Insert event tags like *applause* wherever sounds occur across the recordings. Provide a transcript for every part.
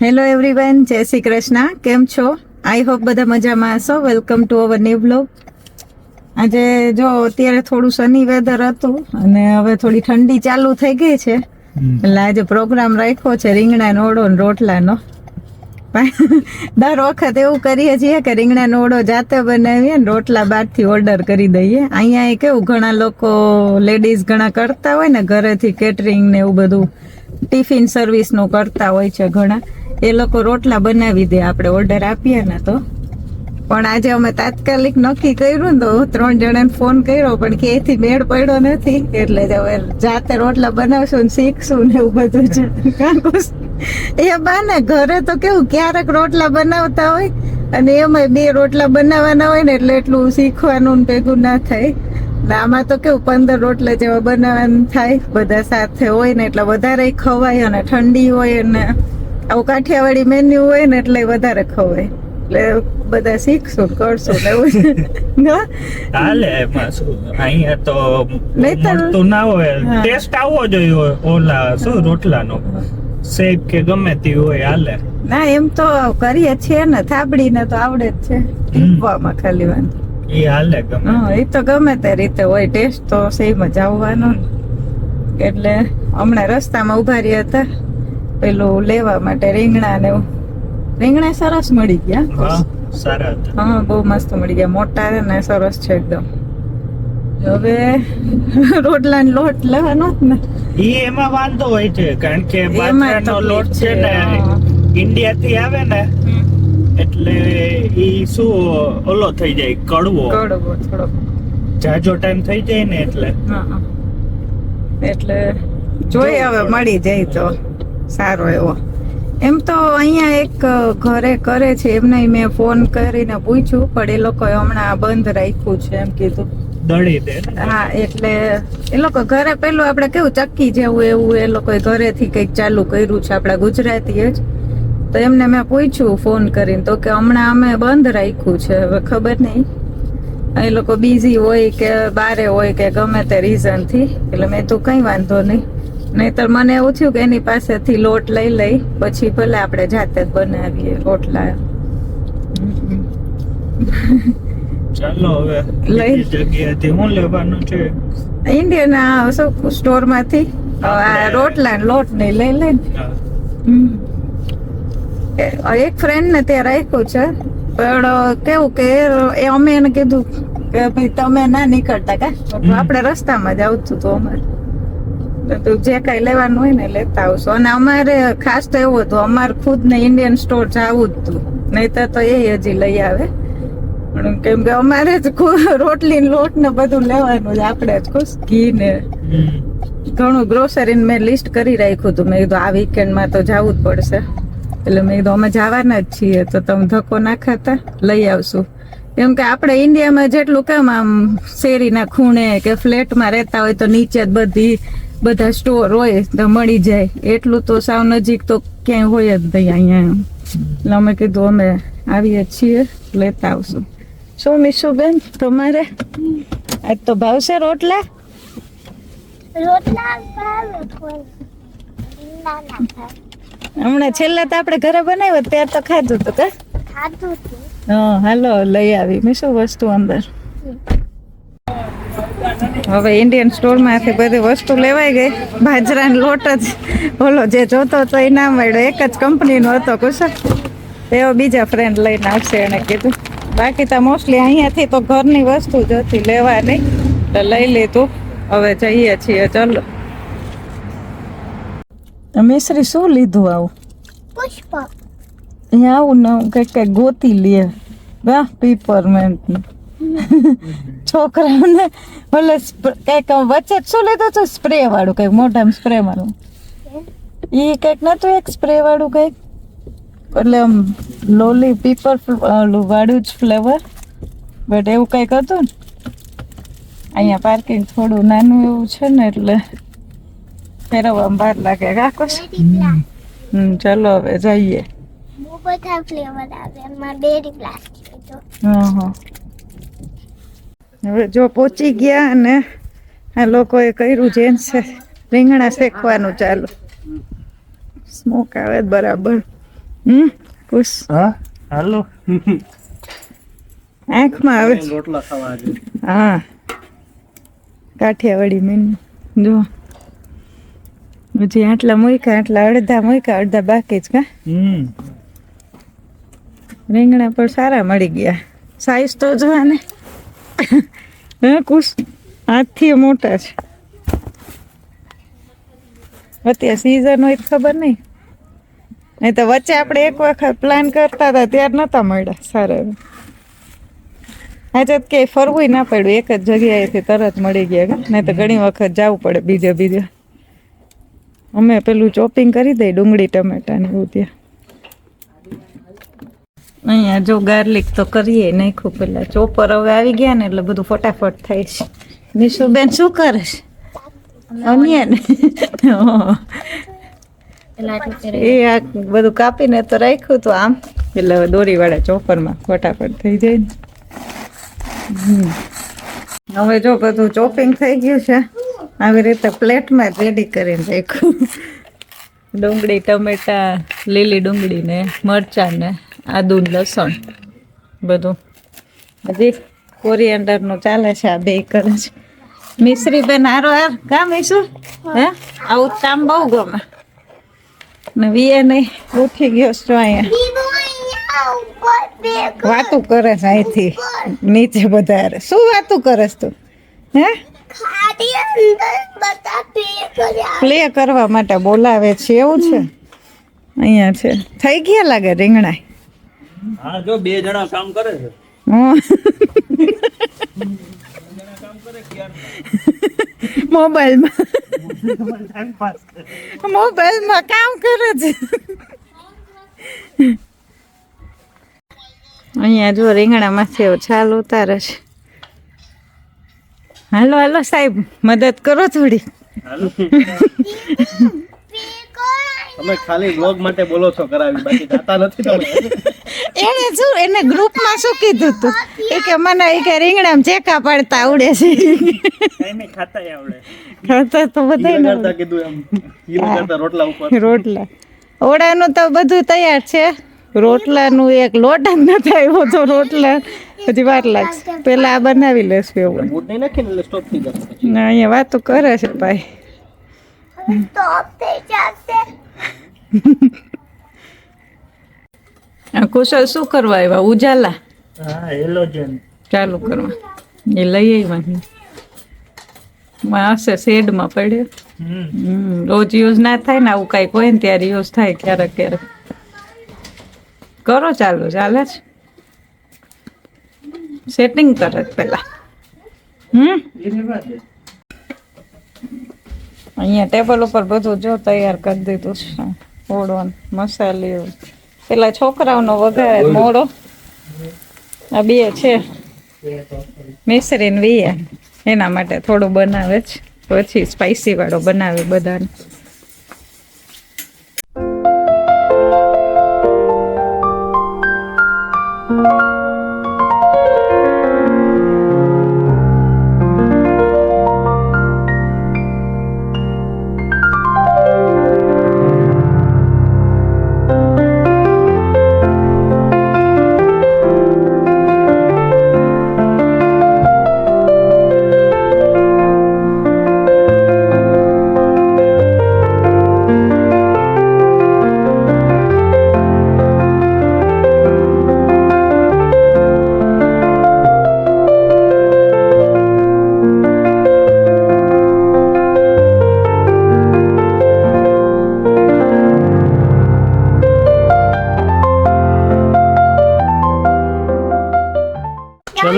Hello everyone જય શ્રી કૃષ્ણ કેમ છો આઈ હોપ બધા મજામાં હશો. Welcome to our new blog આજે જો અત્યારે થોડું સની વેધર હતું અને હવે થોડી ઠંડી ચાલુ થઈ ગઈ છે. એટલે આજે પ્રોગ્રામ રાખ્યો છે રીંગણાનો ઓળો ને રોટલાનો. *laughs* દર વખત એવું કરીએ છીએ કે રીંગણાનો ઓળો જાતે બનાવીએ ને રોટલા બહારથી ઓર્ડર કરી દઈએ. અહીંયા કેવું ઘણા લોકો લેડીઝ ઘણા કરતા હોય ને ઘરેથી કેટરિંગ ને એવું બધું ટિફિન સર્વિસનું કરતા હોય છે ઘણા. એ લોકો રોટલા બનાવી દે, આપણે ઓર્ડર આપીએ ને તો. પણ આજે અમે તાત્કાલિક નક્કી કર્યું તો ત્રણ જણાને ફોન કર્યો, પણ કે એથી મેળ પડ્યો નથી. એટલે હવે જાતે રોટલા બનાવશું ને શીખશું ને એવું બધું છે. એ? એ બાને ઘરે તો કેવું, ક્યારેક રોટલા બનાવતા હોય અને એમાં બે રોટલા બનાવવાના હોય ને એટલે એટલું શીખવાનું ભેગું ના થાય. આમાં તો કેવું પંદર રોટલા જેવા બનાવવાનું થાય બધા સાથે હોય ને એટલે વધારે ખવાય અને ઠંડી હોય ને આવું કાઠિયાવાડી મેન્યુ હોય ને એટલે વધારે ખવાય. એટલે બધા શીખશું કરશું ને એવું *laughs* હાલે એમાં શું અહીંયા તો મળતું ના હોય. ટેસ્ટ આવવો જોઈએ ઓલા શું રોટલાનો? શેક કે ગમે તે હોય હાલે. ના એમ તો કરીએ છીએ ને થાબડીને તો આવડે જ છે. ટીપવામાં ખાલી વાંધો એ હાલે ગમે હા એ તો ગમે તે રીતે હોય ટેસ્ટ તો સેમ જ આવવાનો. એટલે હમણાં રસ્તામાં ઊભા રહ્યા હતા. પેલું લેવા માટે રીંગણા ને રીંગણા સરસ મળી ગયા. હા સારા હતા. હા બહુ મસ્ત મળી ગયા. મોટા ને સરસ છે એકદમ. હવે રોટલા ને લોટ લેવાનો જ ને. એ એમાં વાંધો હોય છે કારણ કે બાજરાનો લોટ છે ને. ઇન્ડિયા થી આવે ને એટલે ઈ શું ઓલો થઈ જાય કડવો? કડવો થોડો જાજો ટાઈમ થઈ જાય ને એટલે. એટલે જોઈએ હવે મળી જાય તો સારો એવો. એમ તો અહીંયા એક ઘરે કરે છે એમને મેં ફોન કરીને પૂછ્યું પણ એ લોકોએ હમણાં બંધ રાખ્યું છે એમ કીધું. દળી દે હા એટલે એ લોકો ઘરે પેલું આપણે કેવું ચક્કી જેવું એવું એ લોકોએ ઘરેથી કંઈક ચાલુ કર્યું છે આપણા ગુજરાતી જ. તો એમને મેં પૂછ્યું ફોન કરીને તો કે હમણાં અમે બંધ રાખ્યું છે હવે ખબર નહીં. એ લોકો બિઝી હોય કે બારે હોય કે ગમે તે reason થી એટલે મેં તો કંઈ વાંધો નહીં. નહીતર મને એવું થયું કે એની પાસેથી લોટ લઈ લઈ પછી ભલે આપણે જાતે જ બનાવીએ રોટલા ચાલો હવે લઈ. જગ્યાએથી હું લેવાનું છે? ઇન્ડિયન આ સ્ટોરમાંથી આ રોટલા લોટ નહીં લઈ લઈ હા. એક ફ્રેન્ડ ને ત્યાં રાખ્યું છે પણ કેવું કે એ અમે એને કીધું કે ભાઈ તમે ના નીકળતા કા. આપણે રસ્તામાં જ આવતું હતું અમારે. તો જે કઈ લેવાનું હોય ને લેતા આવશો. અને અમારે ખાસ તો એવું હતું અમારે ખુદ ને ઇન્ડિયન સ્ટોર જવું જ હતું. નહીતર તો એ હજી લઈ આવે. પણ કેમ કે અમારે જ રોટલી ને લોટ ને બધું લેવાનું જ આપણે જ ખુશ. ઘી ને ઘણું ગ્રોસરી મેં લિસ્ટ કરી રાખ્યું હતું. મેં કીધું આ વીકેન્ડમાં તો જવું જ પડશે. એટલે મેં કીધું, અમે જવાના જ છીએ, તો તમે ધક્કો ના ખાતા, લઈ આવશું. કેમ કે આપણે ઇન્ડિયામાં જેટલું કામ આમ શેરીના ખૂણે કે ફ્લેટમાં રહેતા હોય તો નીચે જ બધી, બધા સ્ટોર હોય, તો મળી જાય. એટલું તો સાવ નજીક તો ક્યાંય હોય જ નહીં અહીંયા એટલે અમે કીધું, અમે આવીએ છીએ, લેતા આવશું. શું મીશુબેન, તમારે? આજ તો ભાવશે રોટલા? રોટલા ભાવે ના ના. હમણાં છેલ્લા તો આપણે ઘરે બનાવ્યો ત્યારે તો ખાધું હતું કે? ખાધું હતું. હા હાલો લઈ આવી. મેં શું વસ્તુ અંદર? હવે ઇન્ડિયન સ્ટોરમાંથી બધી વસ્તુ લેવાઈ ગઈ. બાજરાનો લોટ જ. બોલો જે જોતો તો એ ના મળ્યો. એક જ કંપનીનો હતો કુશલ એવો બીજા ફ્રેન્ડ લઈને આવશે એણે કીધું. બાકી તો મોસ્ટલી અહીંયાથી તો ઘરની વસ્તુ જ હતી લેવાની. તો લઈ લીધું. હવે જઈએ છીએ ચલો. મિશ્રી શું લીધું આવું? પુષ્પ. અહીંયા આવું ને કંઈક કંઈક ગોતી લે. વાહ પીપરમેન્ટ છોકરાઓને ભલે કંઈક વચ્ચે શું લીધું છે સ્પ્રે વાળું કંઈક મોઢામાં સ્પ્રે મારું એ કંઈક નતું એક સ્પ્રે વાળું કંઈક? એટલે આમ લોલી પીપર વાળું જ ફ્લેવર બટ એવું કંઈક હતું ને? અહીંયા પાર્કિંગ થોડું નાનું એવું છે ને એટલે ફેરવવામાં ભાર લાગે કાકો બેરી પ્લાસ હમ ચલો હવે જઈએ. બહુ બધા ફ્લેવર આવે એમાં પ્લાસ્ટિક હા હવે જો પહોંચી ગયા અને આ લોકોએ કર્યું જેન છે રીંગણા શેકવાનું ચાલુ. સ્મોક આવે બરાબર. હમ ખુશ? હા હાલો. આંખમાં આવે. રોટલા ખાવા હા. કાઠિયાવાડી મેનુ. જો. હજી આટલા મૂક્યા આટલા અડધા મૂક્યા અડધા બાકી જ કા? હમ. રીંગણા પણ સારા મળી ગયા. સાઈઝ તો જો ને હે કુશ હાથથી મોટા છે. અત્યારે સિઝન હોય ખબર નહીં નહીં તો વચ્ચે આપણે એક વખત પ્લાન કરતા હતા ત્યારે નતા મળ્યા સારા. આજે ક્યાંય ફરવું ના પડ્યું એક જ જગ્યાએથી તરત મળી ગયા નહીં તો ઘણી વખત જવું પડે બીજે બીજે. અમે પેલું ચોપિંગ કરી દઈ ડુંગળી ટમેટા ને એવું ત્યાં. અહીંયા જો ગાર્લિક તો કરીએ નાખ્યું પેલા. ચોપર હવે આવી ગયા ને એટલે બધું ફટાફટ થાય છે. નિશુબેન શું કરે છે? એ આ બધું કાપીને તો રાખ્યું તો આમ. એટલે હવે દોરીવાળા ચોપરમાં ફટાફટ થઈ જાય ને. હવે જો બધું ચોપિંગ થઈ ગયું છે. આવી રીતે પ્લેટમાં રેડી કરીને રાખ્યું. ડુંગળી ટમેટા લીલી ડુંગળી ને મરચાં ને આદુ લસણ બધું. હજી કોરિયન્ડરનું ચાલે છે આ બે કરે છે. મિશ્રી બેન હારો હાર. કામ ઈશું હે? આવું કામ બહુ ગમે. ને વીએ નહીં ઉઠી ગયો છો અહીંયા. વાતું કરે છે અહીંથી નીચે બધા શું વાતું કરે છે તું? હે? પ્લે કરવા માટે બોલાવે છે એવું છે? અહીંયા છે. થઈ ગયા લાગે રીંગણા હા જો બે જણા કામ કરે છે. મોબાઈલમાં. મોબાઈલમાં કામ કરે છે. અહીંયા જો રીંગણામાંથી છાલ ઉતારે છે. હાલો હાલો સાહેબ મદદ કરો થોડી. તમે *laughs* ખાલી બ્લોગ માટે બોલો છો કરાવી બાકી જાતા નથી તમે. એને શું એને ગ્રુપમાં શું કીધું તું? એ કે મને એ કે રીંગણામાં ચેકા પાડતા આવડે છે. કઈ ખાતા આવડે. ખાતા તો બધાય કીધું એમ. ઈ રોટલા ઉપર. રોટલા. ઓળાનું તો બધું તૈયાર છે. રોટલાનું એક લોટ જ નથી આવ્યો તો રોટલા હજી વાર લાગશે. પેલા આ બનાવી લેશું એવું. ના નહીં વાત એટલે સ્ટોપ થઈ જશે પછી. ને અહીંયા વાતો કરે છે ભાઈ. સ્ટોપ આ કુશલ શું કરવા આવ્યા? ઉજાલા? ચાલુ કરવા. એ લઈ આવ્યા હશે શેડમાં પડ્યો. રોજ યુઝ ના થાય ને આવું કાંઈક હોય ને ત્યારે યુઝ થાય ક્યારેક ક્યારેક. કરો ચાલુ, ચાલે છે. સેટિંગ કરે પેલા હમ? અહીંયા ટેબલ ઉપર બધું જો તૈયાર કરી દીધું છે. ઓળો ને મસાલીઓ. પેલા છોકરાઓનો વઘારે મોડો. આ બે છે. મિસરીન વિયા. એના માટે થોડું બનાવે છે. પછી સ્પાઈસી વાળો બનાવે બધાને.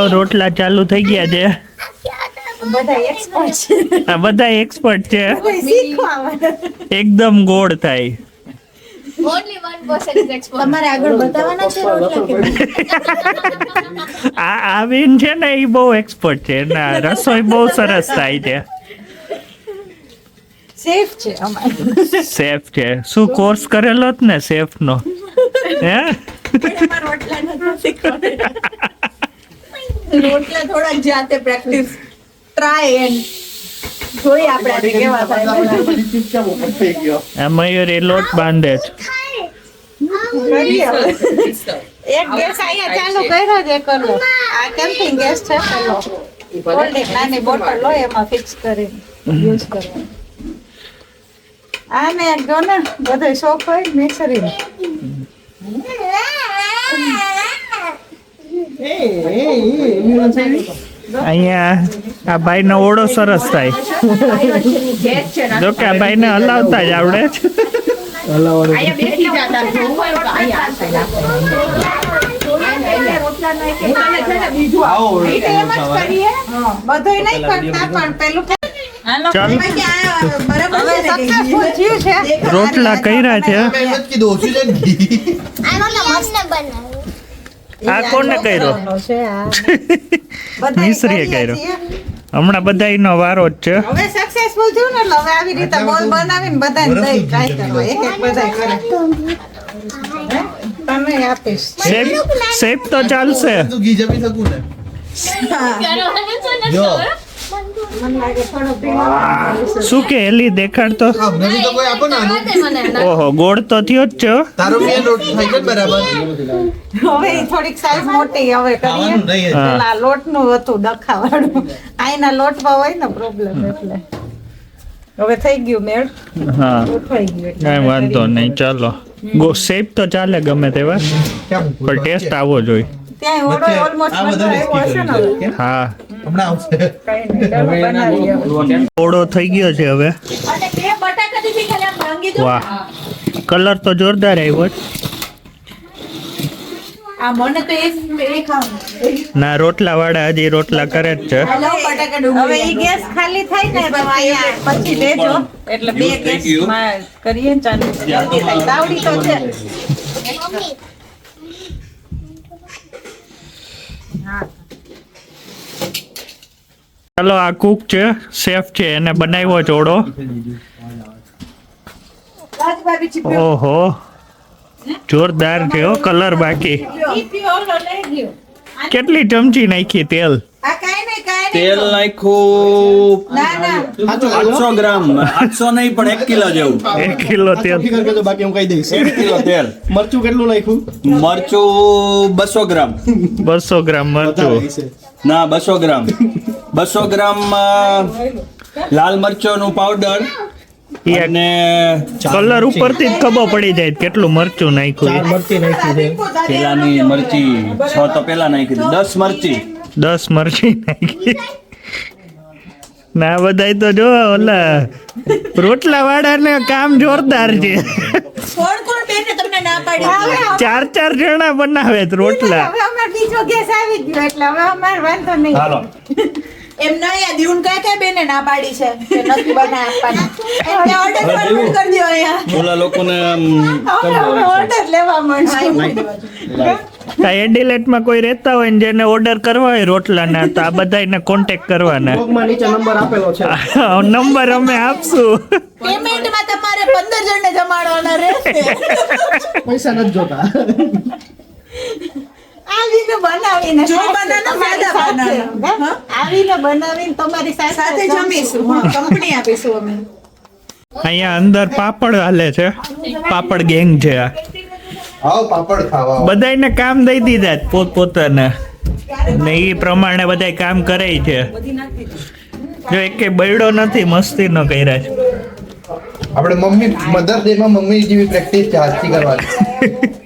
ચલો રોટલા ચાલુ થઈ ગયા છે. બધા એક્સપર્ટ છે. આ બધા એક્સપર્ટ છે. એકદમ ગોળ થાય. આ બેન છે ને એ બહુ એક્સપર્ટ છે. ના રસોઈ બહુ સરસ થાય છે. સેફ છે અમારે. શેફ છે. શું કોર્સ કરેલો જ ને સેફનો હે? રોટલા થોડાક જાતે પ્રેક્ટિસ ટ્રાય એન્ડ જોઈ આપણે કેવા થાય. આ મયુર એ લોટ બાંધે છે. એક ગેસ અહીંયા ચાલુ કર્યો છે એક આ કેમ્પિંગ ગેસ છે કોલ્ડ નાની બોટલ લો એમાં ફિક્સ કરીને યુઝ કરવાનું. આને એક જો ને બધો શોખ હોય મિક્સરી અહીંયા આ ભાઈનો ઓળો સરસ થાય. જો કે આ ભાઈને હલાવતા જ આવડે છે. આવો એમ જ કરીએ બધુંય નહીં કરતા પણ પેલું ચાલ બરાબર સક્સેસફુલ થયું છે રોટલા કર્યા છે આ કોને કર્યો? *laughs* બધાય મિસ્ત્રીએ કર્યો. હમણાં હમણાં બધાયનો વારો જ છે. હવે સક્સેસફુલ થયું ને એટલે હવે આવી રીતે બોલ બનાવીને બધાને દઈ ટ્રાય કરો એક એક બધા કરે. તમે આપીશ. શેપ શેપ તો ચાલશે. તું ઘી જમી શકું ને? શું કે એલી દેખાડ તો? અમને બી તો કોઈ આપો ને આનું ઓહો ગોળ તો થયો જ છે. તારો મેન રોટ થઈ ગયો બરાબર? હવે થોડીક સાઈઝ મોટી હવે કરીએ. પેલા લોટનું હતું ડખાવાળું. આઈના લોટમાં હોય ને પ્રોબ્લેમ એટલે. હવે થઈ ગયું મેળ. હા. થઈ ગયું કાંઈ વાંધો નહીં ચાલો. ગો શેપ તો ચાલે ગમે તેવા પણ ટેસ્ટ આવવો જોઈએ. ત્યાં ઓળો ઓલમોસ્ટ આ બધા બધો આવ્યો હશે ને હા. હમણાં આવશે. કઈ નહીં ચાલો બનાવીએ હવે. ઓળો થઈ ગયો છે હવે. વાહ. કલર તો જોરદાર આવ્યો છે. ના રોટલા વાળા હજી રોટલા કરે જ છે. હવે ઈ ગેસ ખાલી થાય ને પછી લેજો એટલે બે ગેસ કરીએ ને ચાલુ તાવડી તો છે મમ્મી ચાલો, આ કુક છે શેફ છે, એને બનાવ્યો ચોડો ઓહો, જોરદાર છે કલર બાકી. કેટલી ચમચી નાખી તેલ? તેલ નાખ્યું. ના. ના આઠસો ગ્રામ. આઠસો નહીં પણ એક કિલો જેવું. એક કિલો તેલ. બાકી હું કહી દઈશ. એક કિલો તેલ. મરચું કેટલું નાખ્યું? મરચું બસો ગ્રામ. બસો ગ્રામ મરચું. ના બસો ગ્રામ. બસો ગ્રામ લાલ લાલ મરચોનું પાવડર અને કલર ઉપરથી જ ખબર પડી જાય કેટલું મરચું નાખ્યું. મરચી નાખ્યું છે. પેલાની મરચી છ તો પેલા નાખી. દસ મરચી. દસ મરચી નાખી. ના બધાય તો જો ઓલા રોટલા વાળાને કામ જોરદાર છે. કોણ કોણ બેને તમને ના પાડી હવે ચાર ચાર જણા બનાવે છે રોટલા. બીજો ગેસ આવી ગયો એટલે હવે અમારે વાંધો નહીં. હાલો. એમ નહીં યાર દીવન કયા કયા બેને ના પાડી છે. કે નથી બના આપવાના. એટલે ઓર્ડર ફોરવર્ડ કરી દો અહીંયા. ઓલા લોકોને ઓર્ડર લેવા મળશે આ એડિલેટમાં કોઈ રહેતા હોય ને જેને ઓર્ડર કરવા હોય રોટલાના તો આ બધાને કોન્ટેક્ટ કરવાના. નીચે નંબર આપેલો છે. નંબર અમે આપશું. પેમેન્ટમાં તમારે પંદર જણને જમાડવાના રહેશે. પૈસા નથી જોતા. આવીને બનાવીને જો બનાનો સાથે, બનાનો. આવીને બનાવીને તમારી સાથે સાથે જમીશું કંપની આપીશું અમે. અહીંયા અંદર પાપડ હાલે છે. પાપડ ગેંગ છે આ. આવો પાપડ ખાવા આવો. બધાયને કામ દઈ દીધા પોત પોતાને ને એ પ્રમાણે બધાય કામ કરે છે. જો એકે બૈડો નથી મસ્તી નો કર્યા છે. આપણે મમ્મી મધર ડે માં મમ્મી જેવી પ્રેક્ટિસ આજથી કરવાની. *laughs*